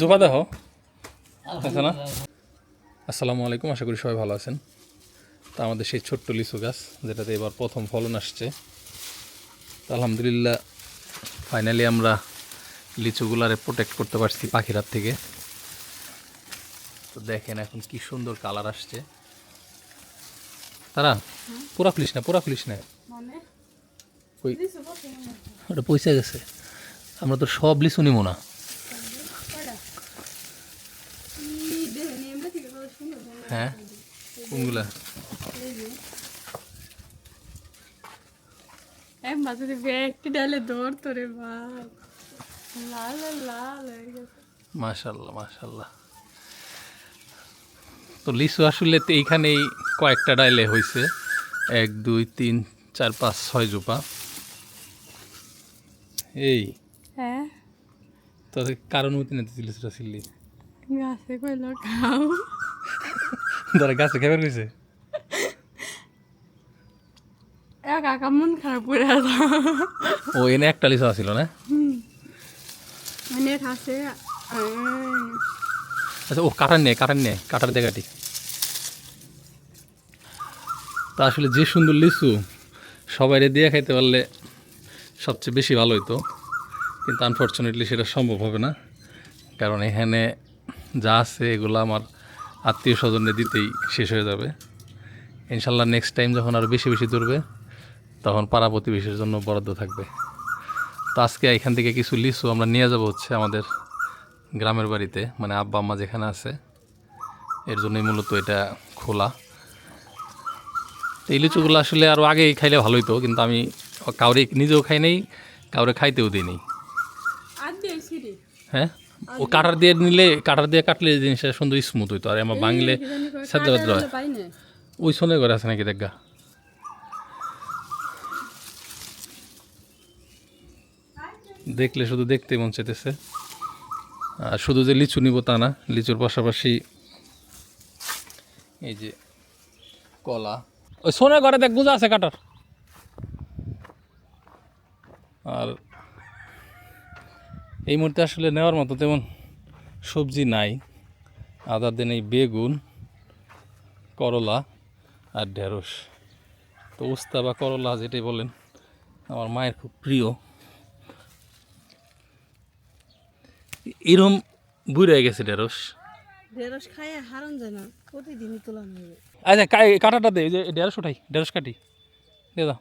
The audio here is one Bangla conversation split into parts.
জোকা দেখো আছে না আসসালামু আলাইকুম আশা করি সবাই ভালো আছেন। তা আমাদের সেই ছোট্ট লিচু গাছ যেটাতে এবার প্রথম ফলন আসছে। তো আলহামদুলিল্লাহ ফাইনালি আমরা লিচুগুলারে প্রোটেক্ট করতে পারছি পাখির হাত থেকে। তো দেখেন এখন কি সুন্দর কালার আসছে। তারা পুরা খুলিস না। পুরা খুলিস না ওই ওটা পয়সা গেছে। আমরা তো সব লিচু নিবো না। হ্যাঁ? কোনগুলা? মাশাল্লাহ মাশাল্লাহ। তো লিচু আসলে তো এইখানেই কয়েকটা ডাইলে হয়েছে এক দুই তিন চার পাঁচ ছয় জোপা। এই হ্যাঁ। তোদের কারণ মতো নিতে সেটা গাছে কইল খাও। ধরে গাছে খেবার গেছে এক কাকা মন খারাপ করে ও এনে একটা আসছিল না? মানে আচ্ছা ও কাটার নেই কাটার নেই কাটার দেখাটি তা আসলে যে সুন্দর লিচু সবাই দিয়ে খাইতে পারলে সবচেয়ে বেশি ভালো হতো কিন্তু আনফর্চুনেটলি সেটা সম্ভব হবে না। কারণ এখানে যা আছে এগুলো আমার আত্মীয় স্বজনে দিতেই শেষ হয়ে যাবে। ইনশাল্লাহ নেক্সট টাইম যখন আরও বেশি বেশি ধরবে, তখন পাড়া প্রতিবেশীর জন্য বরাদ্দ থাকবে। তো আজকে এখান থেকে কিছু লিচু আমরা নিয়ে যাব হচ্ছে আমাদের গ্রামের বাড়িতে মানে আব্বা আম্মা যেখানে আছে। এর জন্যই মূলত এটা খোলা। তো এই লিচুগুলো আসলে আরও আগেই খাইলে ভালো হতো কিন্তু আমি কাউরে নিজেও খাই নাই, কাউরে খাইতেও দিই হ্যাঁ? ও কাটার দিয়ে নিলে কাটার দিয়ে কাটলে জিনিসটা সুন্দর স্মুথ হইতো। আর আমার বাংলে সাদ্দা বাদ্রা হয় ওই শোনে ঘরে আছে নাকি দেখা দেখলে শুধু দেখতে মন চাইতেছে। আর শুধু যে লিচু নিব তা না লিচুর পাশাপাশি এই যে কলা। ওই সোনে ঘরে দেখ গুজা আছে কাটার। আর এই মুহূর্তে আসলে নেওয়ার মতো তেমন সবজি নাই। আদার দিন এই বেগুন করলা আর ঢেঁড়স। তো উস্তা বা করলা যেটাই বলেন আমার মায়ের খুব প্রিয়। এরম বুড়ে গেছে ঢেঁড়স। ঢেঁড়স খাইয়ে হারন যায় না প্রতিদিনই তোলা নেবে আচ্ছা কাঁটাটা দে যে ঢেঁড়স উঠাই ঢেঁড়স কাটি। দে দাও।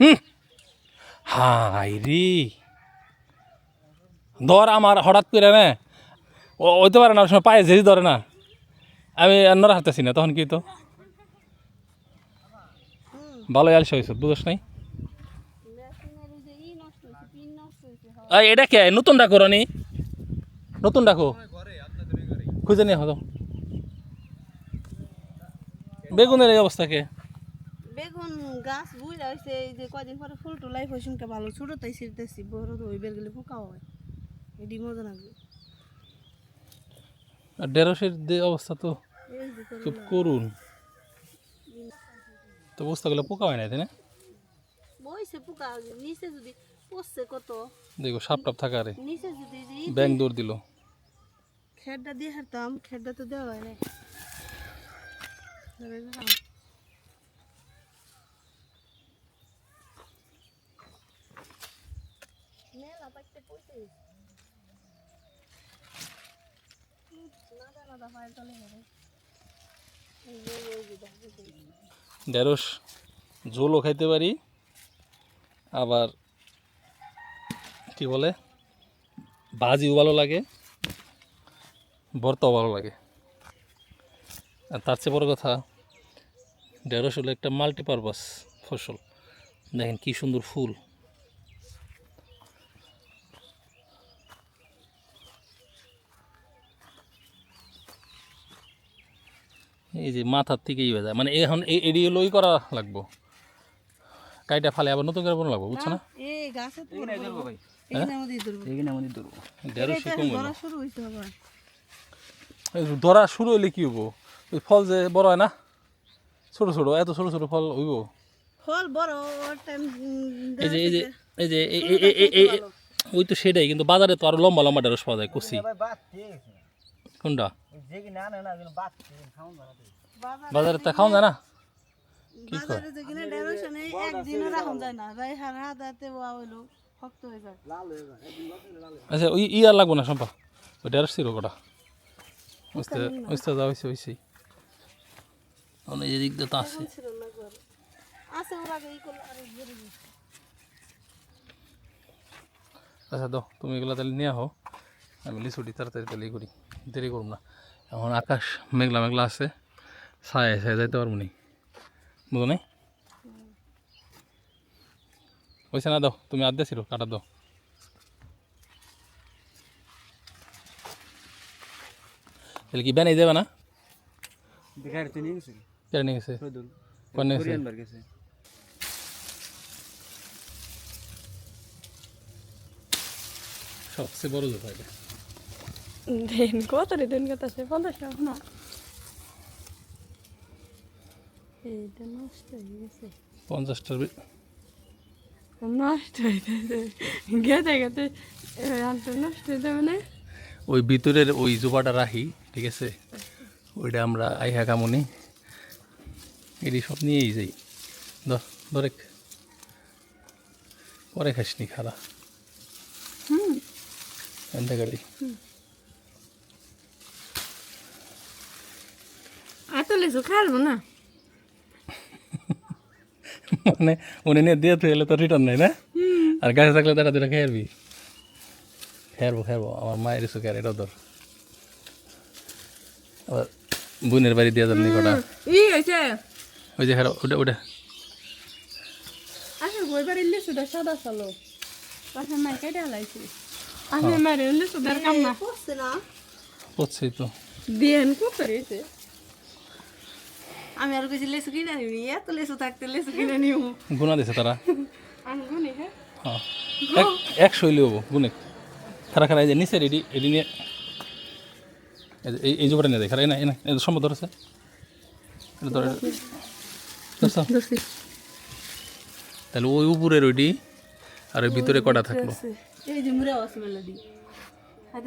হুম। হাই রে! ধর আমার হঠাৎ করে না হইতে পারে না সময় পায়ে ঝেড়ি ধরে না। আমি অন্যরা হাঁটতেছি না, তখন কি তো ভালো আলসা হয়েছে বুঝস নাই? এটা কে? নতুন ডাকো, রনি। নতুন ডাকো। খুঁজে নিয়ে হতো বেগুনের এই অবস্থা কে? বেগুন গাছ বুঝা হয়েছে এই যে কদিন পরে ফুল টুলাই ফসুনকে ভালো ছোট তাই ছিঁড়তেছি, বড় বের গেলে পোকাও হয়। এটি মজা লাগবে। আর ঢেঁড়সের অবস্থা তো খুব করুন। তো বস্তাগুলো পোকা হয় না তাই না? বইছে পোকা নিচে যদি পচছে কত? দেখো সাপ টাপ থাকা রে নিচে যদি ব্যাং দৌড় দিল। দিয়ে হারতাম খেরটা তো দেওয়া হয় না মেলা পাইতে পয়সা নাদা নাদা পায়ের তলে গেলে এই যে ওই যে দেখো যে। ঢেঁড়স ঝোলও খাইতে পারি, আবার কি বলে, ভাজিও ভালো লাগে, ভর্তাও ভালো লাগে। আর তার চেয়ে বড় কথা, ঢেঁড়স হলো একটা মাল্টিপারপাস ফসল। দেখেন কি সুন্দর ফুল। এই যে মাথার থেকেই বেজা মানে এখন এ- এডি হলো ই করা লাগবো। কাইটা ফালে আবার নতুন করে বোনা লাগবো বুঝছ না? এই। ধরা শুরু হয়েছে আবার। এই ধরা শুরু হইলে কি হব ওই ফল যে বড় হয় না? ছোট ছোট এত ছোট ছোট ফল হইব? ফল বড় টাইম এই যে এই যে এই যে এই- এই- এই- এই- এই- ওই তো সেটাই কিন্তু বাজারে তো আরও লম্বা লম্বা ঢেঁড়স পাওয়া যায় কুচি। ভাই বাদ ঠিক আছে কোনটা? বাজারে তা খাওয়া যায় না। আচ্ছা ওই ই আর লাগবো না সম্পা ওই ঢেঁড়স ছিল কটা? বুঝতে বুঝতে যা হয়েছে হয়েছে অনেক এদিক দিয়ে তো আছে ছিল না ঘর আছে ওর আগে ই করল আরে ঘুরে গেছে। আচ্ছা দাও তুমি এগুলো তাহলে নিয়ে আহো। আমি লিচুটি তাড়াতাড়ি তাহলে করি। দেরি করব না। এখন আকাশ মেঘলা মেঘলা আছে ছায় ছায় যাইতে পারব নি। বুঝো নাই? হয়েছে না দাও তুমি আদ্যা ছিল কাটা দাও। তাহলে কি বেনাই দেবে না? নিয়ে গেছে নিয়ে গেছে। কোনে গেছে? সবচেয়ে বড় জোফা এটা। দেন কত রে দেন কত আছে পঞ্চাশ টাকা না এইটা নষ্ট হয়ে গেছে পঞ্চাশটার বে- নষ্ট হয়ে গেছে গেতে গেতে আনতে নষ্ট হয়ে যাবে না ওই ভিতরের ওই জোপাটা রাখি ঠিক আছে? ওইটা আমরা আইহা কামনি। এটি সব নিয়েই যাই। ধর পরে খাসনি খারা হুম। এনতে গাড়ি। এত লেসু খাইবো না। মানে উনি নিয়ে দিয়ে তুই এলে তো রিটার্ন নাই না? আর গাছে থাকলে তারা দুটা খেয়ারবি খেয়ারবো খেয়ারবো আমার মায়ের এসে খেয়ার এটা ধর। আবার বোনের বাড়ি দিয়ে যাবনি কটা? ই হয়েছে ওই যে খেয়ার ওটা ওটা আসলে বই বাড়ির লেসুটা সাদা সালো। পাশে মাই কেটে হালাইছি আসলে মারে লেসু দরকার না পড়ছে না। পড়ছে তো। দিয়েন কত রয়েছে আমি আর কিছু লেসু কিনে নিবি এত লেসু থাকতে লেসু কিনে নিব গুণা দিছে তারা। আমি গুনি হ্যাঁ। হ্যাঁ এক হইলে হব গুনে। খারা খারা এই যে নিচের এডি এডি নিয়ে এই এই জোবাটা নিয়ে দেয় খারা এই না এই না সম্ভব ধরেছে। এটা ধরে তাহলে ওই উপরের ওইডি আর ভিতরে কটা থাকল?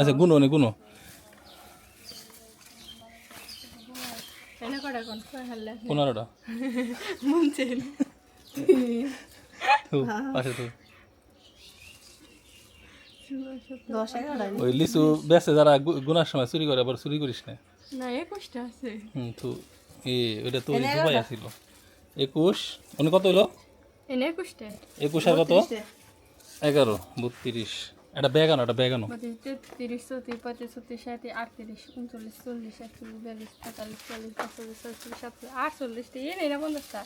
আচ্ছা গুনো নে গুনো। এনে কটা কোন হাল্লা পনেরোটা মনছে পাশে তো ওই লিচু বেসে যারা গুনার সময় চুরি করে আবার চুরি করিস না। না একুশটা আছে। হুম তো এ ওইটা তো দুবাই আসিল একুশ উনি কত হইল? এনে একুশটা একুশ আর কত? এগারো বত্রিশ। এটা বেগানো এটা বেগানো পঁচিশ তিরিশ চৌত্রিশ পঁয়ত্রিশ ছত্রিশ সাঁত্রিশ আটত্রিশ উনচল্লিশ চল্লিশ একচল্লিশ বিয়াল্লিশ তেতাল্লিশ চল্লিশ পঁয়তাল্লিশ ছয়চল্লিশ সাতচল্লিশ আটচল্লিশটা এ নেই না পঞ্চাশটা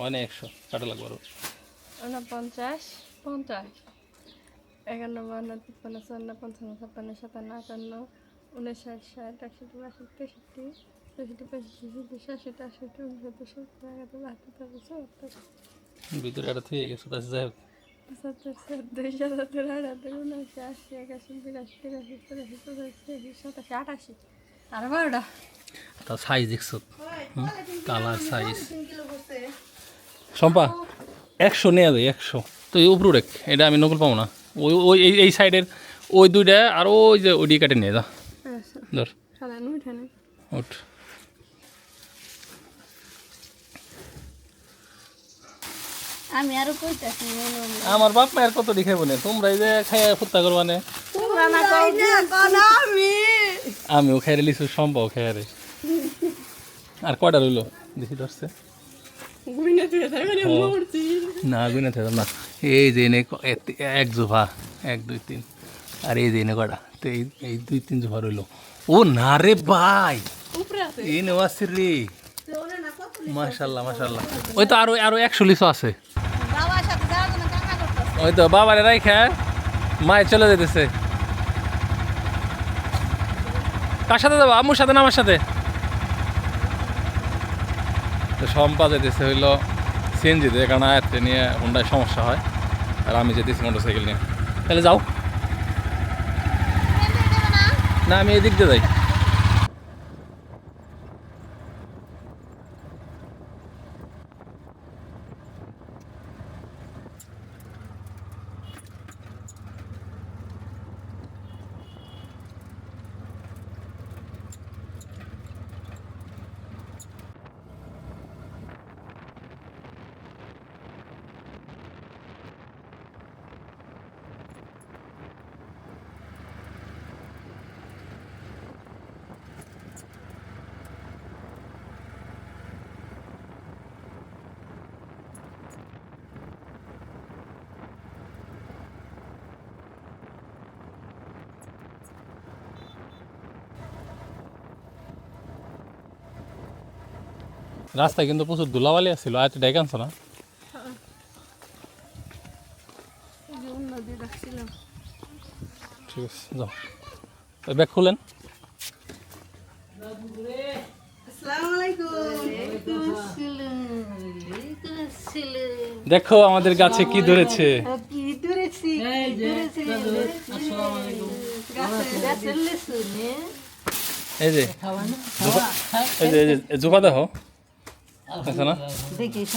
মানে একশো কাটা লাগবে আরও। উনপঞ্চাশ পঞ্চাশ একান্ন বান্ন তিপ্পান্ন চুয়ান্ন পঞ্চান্ন ছাপ্পান্ন সাতান্ন আটান্ন উনষাট ষাট একষট্টি বাষট্টি তেষট্টি চৌষট্টি পঁয়ষট্টি ছেষট্টি সাতষট্টি আটষট্টি উনসত্তর সত্তর একাত্তর বাহাত্তর ভিতরে একটা থেকে গেছে যাই হোক। পঁচাত্তর সত্তর সাতাত্তর আটাত্তর উনআশি আশি একাশি বিরাশি তিরাশি চুরাশি সাতাশি আটাশি আর বারোটা তার সাইজ দেখছ? কালার সাইজ সম্পা একশো নেওয়া যায় একশো। তো এই উপরে রেখ এটা আমি নকল পাবো না। ওই ওই এই এই সাইডের ওই দুইটা আর ওই যে ওইটি কাটে নিয়ে যা। ধর। সাদা উঠে নেই ওঠ আমি আরও কইতাছি আমার বাপ মায়ের কত দেখে বলে তোমরা এই যে খাই ফুত্তা করবানে তোমরা না কও না আমি। আমিও খাই লিচু সম্ভব খাই রে। আর কয়টা রইল? দেখি ধরছে। না গুনে থাকতাম না। এই যে এনে ক- এত- এক জোফা এক দুই তিন। আর এই যে এনে কটা তো এই এই দুই তিন জোফা রইল। ও না রে ভাই! এই নেওয়া রে। মাশাল্লাহ মাশাল্লাহ। ওই তো আরও আরও একশো লিচু আছে বাবার সাথে যাওয়ার জন্য টাকা করতেছে ওই তো বাবারে রাইখা মায়ের চলে যেতেছে কার সাথে যাব? আম্মুর সাথে না আমার সাথে? তো সম্পা যেতেছে হইল সিএনজিতে কারণ আয়াতে নিয়ে হুন্ডায় সমস্যা হয় আর আমি যেতেছি মোটর সাইকেল নিয়ে। তাহলে যাও। না আমি এদিক দিয়ে যাই। রাস্তায় কিন্তু প্রচুর ধুলাবালি আসছিল আজ ডেকে আনছো না ঠিক আছে যাও ব্যাগ খুলেন দেখো আমাদের গাছে কি ধরেছে এই যে এই যে দেখো দেখছ না?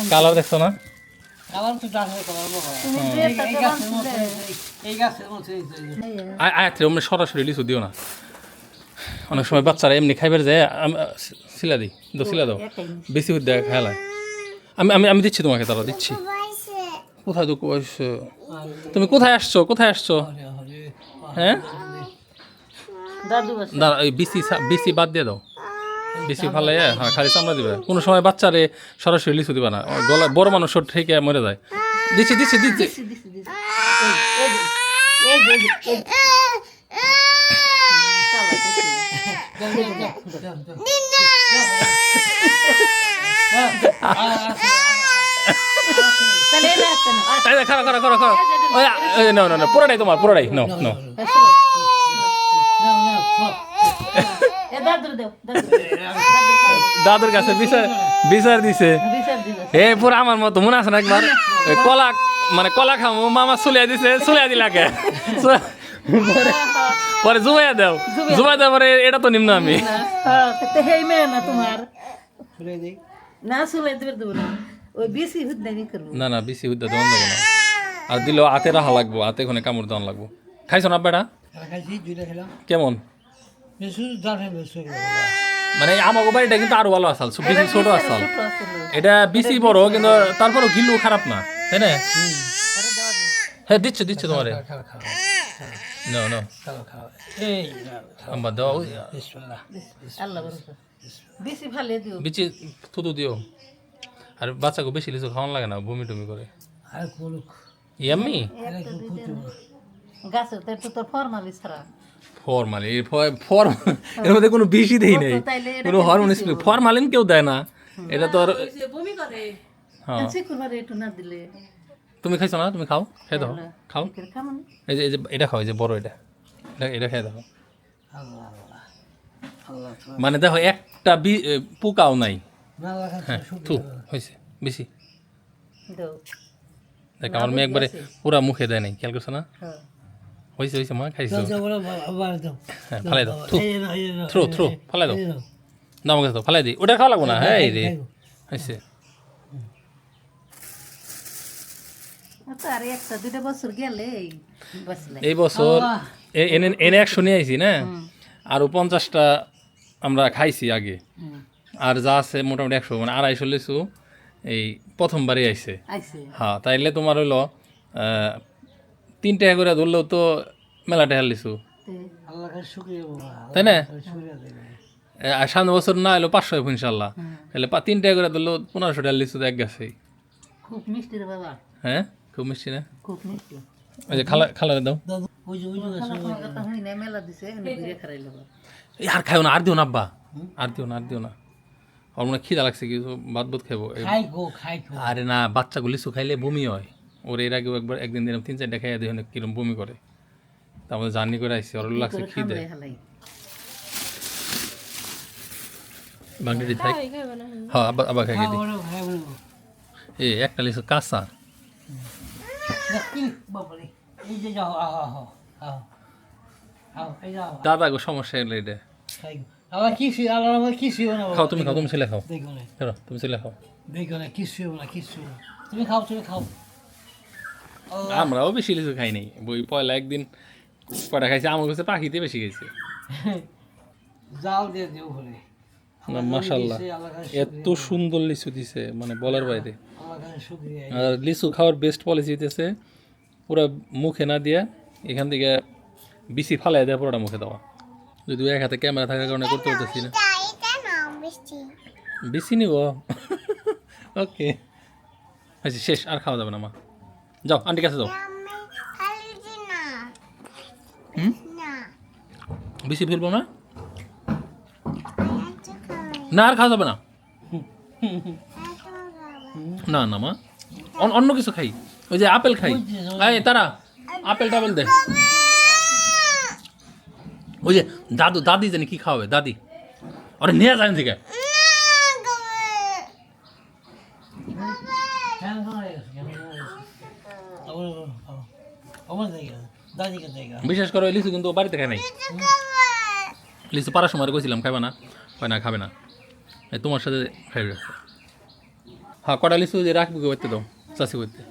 কালার দেখছ না? কালার তো ডাক হয়ে সরাসরি লিচু দিও না। অনেক সময় বাচ্চারা এমনি খাইবার যায় আমি সিলা দিই দো সিলা দাও। বেশি হয়ে দেয় খেলায় আমি আমি আমি দিচ্ছি তোমাকে তারা দিচ্ছি। কোথায় তো কইছো? তুমি কোথায় আসছো? কোথায় আসছো? হ্যাঁ? দাঁড়া ওই বিসি সা- বিসি বাদ দিয়ে দাও। বিসি ফালাই হ্যাঁ খালি চামড়া দিবে কোনো সময় বাচ্চারে সরাসরি লিচু দিবা না ও গলায় বড় মানুষ থেকে মরে যায় দিচ্ছি দিচ্ছি দিচ্ছি এই যে, খারো খারো খারো খারো ওই এই, নাও নাও নাও পুরোটাই তোমার পুরোটাই নাও নাও দাদুর কাছে। বিচার বিচার দিছে। এ পুরো আমার মতো মনে আছে না একবার? কলা মানে কলা খামো মামা চুলিয়া দিছে চুলিয়া দিলাকে পরে- জুবাইয়া দাও। জুবাই দেওয়ার পরে এটা তো নিম্ন আমি। দিই। না চুলাই দেবে দেবো না। ওই বেশি হুদ্দানি করব। না না বেশি হুদ্দা দেওয়া যাব না। আর দিলেও হাতে রাখা লাগবো হাতে ওখানে কামড় দেওয়া লাগবো। খাইছো না বেটা খাইছি দুইটা খেলাম। কেমন? মানে আমাকে বাড়িটা কিন্তু আরও ভালো আসাল বেশি ছোট আসাল। এটা বেশি বড় কিন্তু তারপরও গিলু খারাপ না তাই না? হ্যাঁ দিচ্ছে দিচ্ছে তোমারে। না না। এই আমার দেওয়া বিসমিল্লাহ। আল্লাহ বেশি ভালো দিও। বিচি থুতু দিও। আর বাচ্চাকে বেশি লিচু খাওয়ান লাগে না বমি টমি করে। আর ইয়াম্মি? গাছের তো তোর ফরমালি ছাড়া ফরমালিন এই এর মধ্যে কোনো বিষই দেই নেই। কোনো হরমোন স্প্রে ফরমালিন কেউ দেয় না। এটা তো আর বমি করে। হ্যাঁ। দিলে। তুমি খাইছো না? তুমি খাও খাই দাও। খাও। এই যে এটা খাও এই যে বড় এটা। এটা এটা খাই দাও। আল্লাহ আল্লাহ। আল্লাহ মানে দেখো একটা বি পোকাও নাই। না লাগা হ্যাঁ থু হয়েছে বেশি। দাও। দেখ আমার মেয়ে একবারে পুরা মুখে দেয় নাই খেয়াল করছ না? হ্যাঁ। হয়েছে হয়েছে মা খাইছো ফালাই দাও থ্রো থ্রো ফালাই দাও দাম গেছে ফালাই দিই ওটা খাওয়া লাগবো না হ্যাঁ রে হয়েছে আর এই বছর এ- এনে এনে একশো নিয়ে আইছি না আরও পঞ্চাশটা আমরা খাইছি আগে। আর যা আছে মোটামুটি একশো মানে আড়াইশো লিচু এই প্রথমবারই আইছে। আইছে। হ্যাঁ তাইলে তোমার হইল আহ, তিন টাকা করে ধরলেও তো মেলা টাকা লিচু আল্লাহকে শুকরিয়া তাই না? আর সামনে বছর না এলো পাঁচশো হইব ইনশাল্লাহ। তাহলে পা- তিন টাকা করে ধরলেও পনেরোশো টাকা লিচু তো এক গাছেই। খুব মিষ্টি রে বাবা। হ্যাঁ? খুব মিষ্টি না? খুব মিষ্টি। খালা খালা দাও। দাদু ওই যে ওই যে খানা খাওয়ার কথা হই না মেলা দিছে এনে ঘুরে খারাইলো এই আর খাইও না আর দিও না আব্বা। আর দিও না আর দিও না। আমার মনে হয় খিদা লাগছে কিছু ভাত ভাত খাব এই- খাই গো খাই গো আরে না বাচ্চাগুলো খাইলে বমি হয়। ওর এর আগেও একবার একদিন দিলাম তিন চারটা খাইয়া দেখুন কিরম বমি করে। তারপরে জার্নি করে আসছি ওর লাগছে খিদে। থাক। হ্যাঁ আবার আবার খাই দিই এই একটা লিচু কাঁচা। কি বাবা রে এই যে যাও আহ আহ আহ আহ। এই যাও। দাদা গো সমস্যা এলো এটা। খাও তুমি খাও তুমি ছেলে খাও। তুমি ছেলে খাও। দেখো না কিছু না কিছু তুমি খাও তুমি খাও। আমরাও বেশি লিচু খাই নাই বই পয়লা একদিন কটা খাইছে আমার কাছে পাখিতে বেশি খাইছে। দিয়ে আল্লাহ এত সুন্দর লিচু দিছে মানে বলার বাইরে। আর লিচু খাওয়ার বেস্ট পলিসি হইতেছে পুরো মুখে না দিয়ে এখান থেকে বিসি ফালাই দেওয়া পুরোটা মুখে দেওয়া। যদি এক হাতে ক্যামেরা থাকার কারণে করতে পারতেছি না। বেশি নিব। ওকে আচ্ছা শেষ আর খাওয়া যাবে না মা। যাও আন্টি কাছে যাও হুম বেশি ফেলব না না আর খাওয়া যাবে না না না মা অন- অন্য কিছু খাই ওই যে আপেল খাই এই তারা আপেল টাপেল দে ওই যে দাদু দাদি জানি কি খাওয়াবে দাদি আরে নিয়ে যান থেকে কেন হয়ে গেছে কেন হয়ে গেছে আবার খাও আমার জায়গা দাদিকে জায়গা বিশেষ করো ওই লিচু কিন্তু বাড়িতে খায় নাই। লিচু পাড়ার সময় কইছিলাম খাবে না? হয় না খাবে না। এই তোমার সাথে খাইবে। হ্যাঁ কটা লিচু যে রাখবি করতে দাও চাষি করতে?